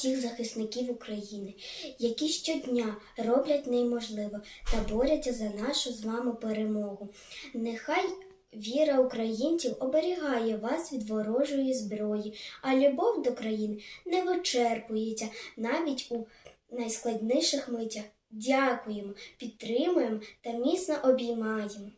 всіх захисників України, які щодня роблять нейможливе та борються за нашу з вами перемогу. Нехай віра українців оберігає вас від ворожої зброї, а любов до країни не вичерпується навіть у найскладніших митях. Дякуємо, підтримуємо та міцно обіймаємо.